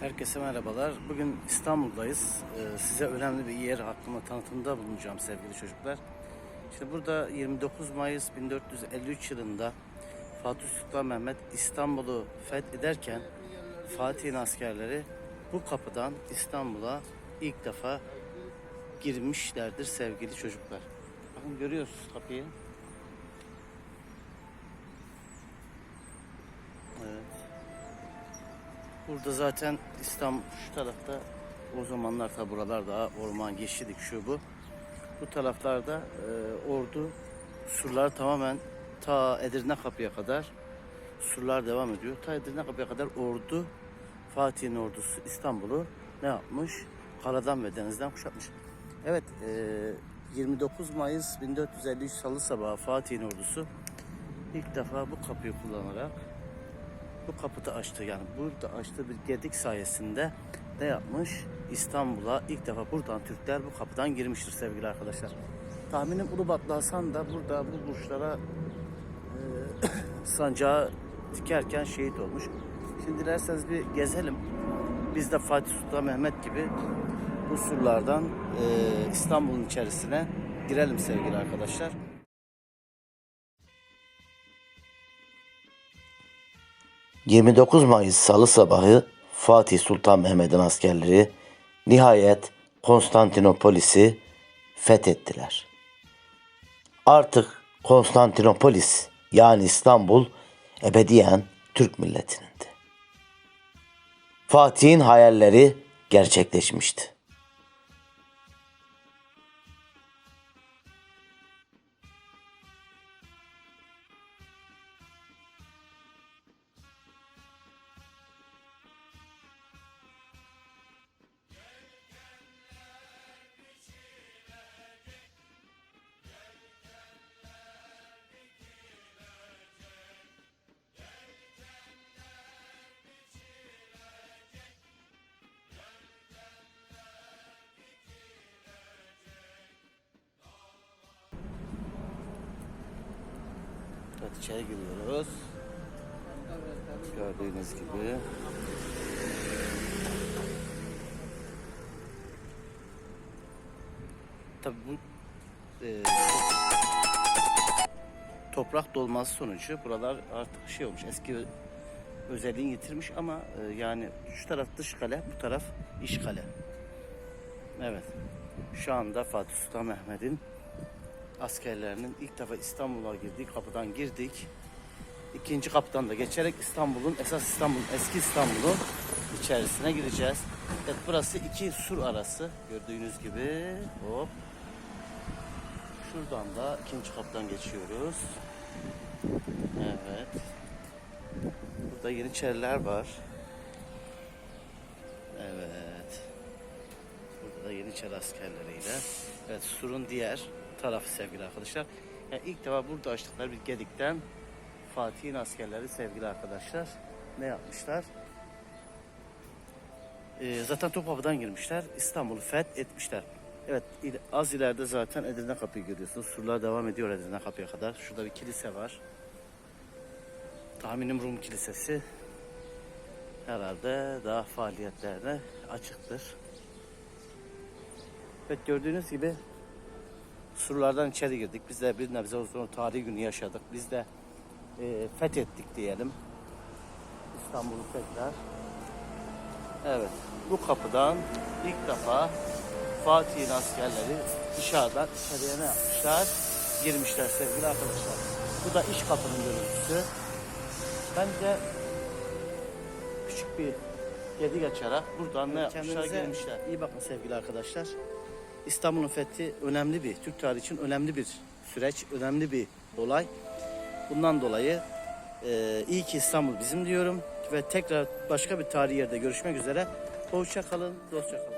Herkese merhabalar. Bugün İstanbul'dayız. Ee, size önemli bir yer hakkında tanıtımda bulunacağım sevgili çocuklar. Şimdi burada 29 Mayıs 1453 yılında Fatih Sultan Mehmet İstanbul'u fethederken Fatih'in askerleri bu kapıdan İstanbul'a ilk defa girmişlerdir sevgili çocuklar. Bakın görüyorsunuz kapıyı. Burada zaten İstanbul şu tarafta o zamanlar tabi buralar daha orman yeşillik şu bu. Bu taraflarda e, ordu surlar tamamen ta Edirne kapıya kadar surlar devam ediyor. Ta Edirne kapıya kadar ordu Fatih'in ordusu İstanbul'u ne yapmış? Karadan ve denizden kuşatmış. Evet e, 29 Mayıs 1453 Salı sabahı Fatih'in ordusu ilk defa bu kapıyı kullanarak bu kapıda açtı yani burada açtığı bir gedik sayesinde ne yapmış? İstanbul'a ilk defa buradan Türkler bu kapıdan girmiştir sevgili arkadaşlar. Tahminim Ulubatlı Hasan da burada bu burçlara e, sancağı dikerken şehit olmuş. Şimdi dilerseniz bir gezelim. Biz de Fatih Sultan Mehmet gibi bu surlardan e, İstanbul'un içerisine girelim sevgili arkadaşlar. ...29 Mayıs Salı sabahı Fatih Sultan Mehmet'in askerleri nihayet Konstantinopolis'i fethettiler. Artık Konstantinopolis yani İstanbul ebediyen Türk milletinin. Fatih'in hayalleri gerçekleşmişti. Evet içeri giriyoruz. Gördüğünüz gibi. Tabii bu e, toprak dolması sonucu buralar artık şey olmuş eski özelliğini yitirmiş ama e, yani şu taraf dış kale bu taraf iç kale. Evet. Şu anda Fatih Sultan Mehmet'in askerlerinin ilk defa İstanbul'a girdiği kapıdan girdik. İkinci kapıdan da geçerek İstanbul'un esas İstanbul'un eski İstanbul'un içerisine gireceğiz. Evet burası iki sur arası gördüğünüz gibi. Hop. Şuradan da ikinci kapıdan geçiyoruz. Evet. Burada Yeniçeriler var. Evet. Burada da Yeniçeri askerleriyle. Evet surun diğer tarafı sevgili arkadaşlar. Yani ilk defa burada açtıkları bir gedikten Fatih'in askerleri sevgili arkadaşlar ne yapmışlar? Ee, zaten Topkapı'dan girmişler. İstanbul'u feth etmişler. Evet az ileride zaten Edirne Kapı'yı görüyorsunuz. Surlar devam ediyor Edirne Kapı'ya kadar. Şurada bir kilise var. Tahminim Rum Kilisesi. Herhalde daha faaliyetlerine açıktır. Evet gördüğünüz gibi surlardan içeri girdik. Biz de bir nebze uzun tarihi günü yaşadık. Biz de e, fethettik diyelim. İstanbul'u tekrar. Evet. Bu kapıdan ilk defa Fatih'in askerleri dışarıdan içeriye ne yapmışlar? Girmişler sevgili arkadaşlar. Bu da iç kapının görüntüsü. Ben de küçük bir gedik açarak buradan ne yapmışlar? Girmişler. İyi bakın sevgili arkadaşlar. İstanbul'un fethi önemli bir, Türk tarihi için önemli bir süreç, önemli bir olay. Bundan dolayı e, iyi ki İstanbul bizim diyorum ve tekrar başka bir tarihi yerde görüşmek üzere. Hoşça kalın, dostça kalın.